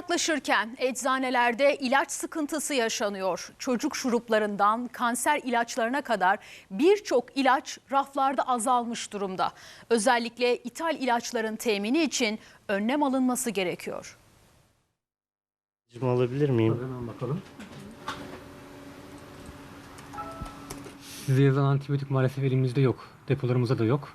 yaklaşırken eczanelerde ilaç sıkıntısı yaşanıyor. Çocuk şuruplarından kanser ilaçlarına kadar birçok ilaç raflarda azalmış durumda. Özellikle ithal ilaçların temini için önlem alınması gerekiyor. Cim alabilir miyim? Hemen bakalım. Size yazılan antibiyotik maalesef elimizde yok. Depolarımızda da yok.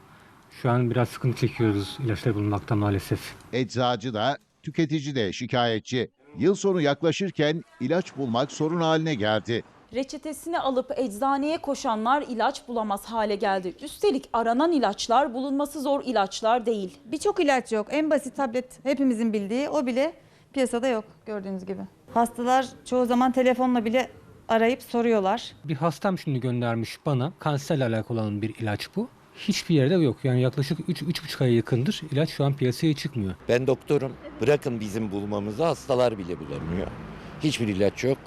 Şu an biraz sıkıntı çekiyoruz ilaçları bulunmakta maalesef. Eczacı da tüketici de şikayetçi. Yıl sonu yaklaşırken ilaç bulmak sorun haline geldi. Reçetesini alıp eczaneye koşanlar ilaç bulamaz hale geldi. Üstelik aranan ilaçlar bulunması zor ilaçlar değil. Birçok ilaç yok. En basit tablet hepimizin bildiği o bile piyasada yok gördüğünüz gibi. Hastalar çoğu zaman telefonla bile arayıp soruyorlar. Bir hastam şimdi göndermiş bana kanserle alakalı olan bir ilaç bu. Hiçbir yerde yok. Yani yaklaşık 3-3,5 aya yakındır ilaç şu an piyasaya çıkmıyor. Ben doktorum. Bırakın bizim bulmamızı hastalar bile bulamıyor. Hiçbir ilaç yok.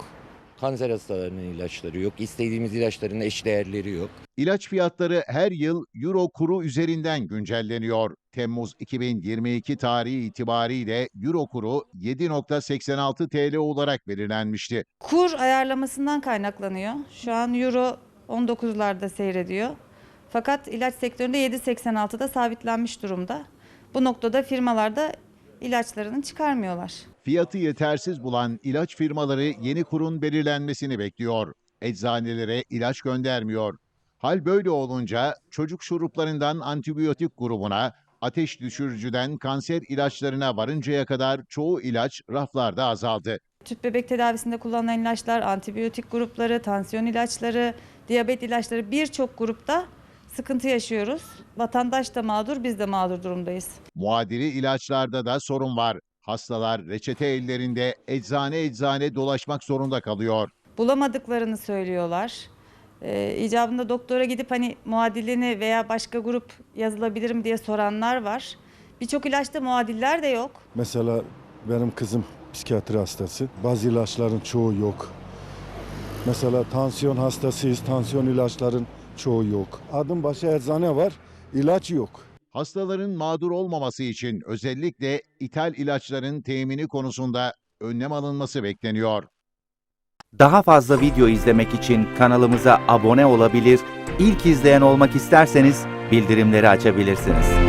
Kanser hastalarının ilaçları yok. İstediğimiz ilaçların eşdeğerleri yok. İlaç fiyatları her yıl euro kuru üzerinden güncelleniyor. Temmuz 2022 tarihi itibariyle euro kuru 7.86 TL olarak belirlenmişti. Kur ayarlamasından kaynaklanıyor. Şu an euro 19'larda seyrediyor. Fakat ilaç sektöründe 7.86'da sabitlenmiş durumda. Bu noktada firmalar da ilaçlarını çıkarmıyorlar. Fiyatı yetersiz bulan ilaç firmaları yeni kurun belirlenmesini bekliyor. Eczanelere ilaç göndermiyor. Hal böyle olunca çocuk şuruplarından antibiyotik grubuna, ateş düşürücüden kanser ilaçlarına varıncaya kadar çoğu ilaç raflarda azaldı. Tüp bebek tedavisinde kullanılan ilaçlar, antibiyotik grupları, tansiyon ilaçları, diyabet ilaçları birçok grupta sıkıntı yaşıyoruz. Vatandaş da mağdur, biz de mağdur durumdayız. Muadili ilaçlarda da sorun var. Hastalar reçete ellerinde eczane eczane dolaşmak zorunda kalıyor. bulamadıklarını söylüyorlar. Ee, icabında doktora gidip hani muadilini veya başka grup yazılabilir mi diye soranlar var. Birçok ilaçta muadiller de yok. Mesela benim kızım psikiyatri hastası. Bazı ilaçların çoğu yok. Mesela tansiyon hastasıyız. Tansiyon ilaçların çoğu yok. Adım başı eczane var. ilaç yok. Hastaların mağdur olmaması için özellikle ithal ilaçların temini konusunda önlem alınması bekleniyor. Daha fazla video izlemek için kanalımıza abone olabilir, ilk izleyen olmak isterseniz bildirimleri açabilirsiniz.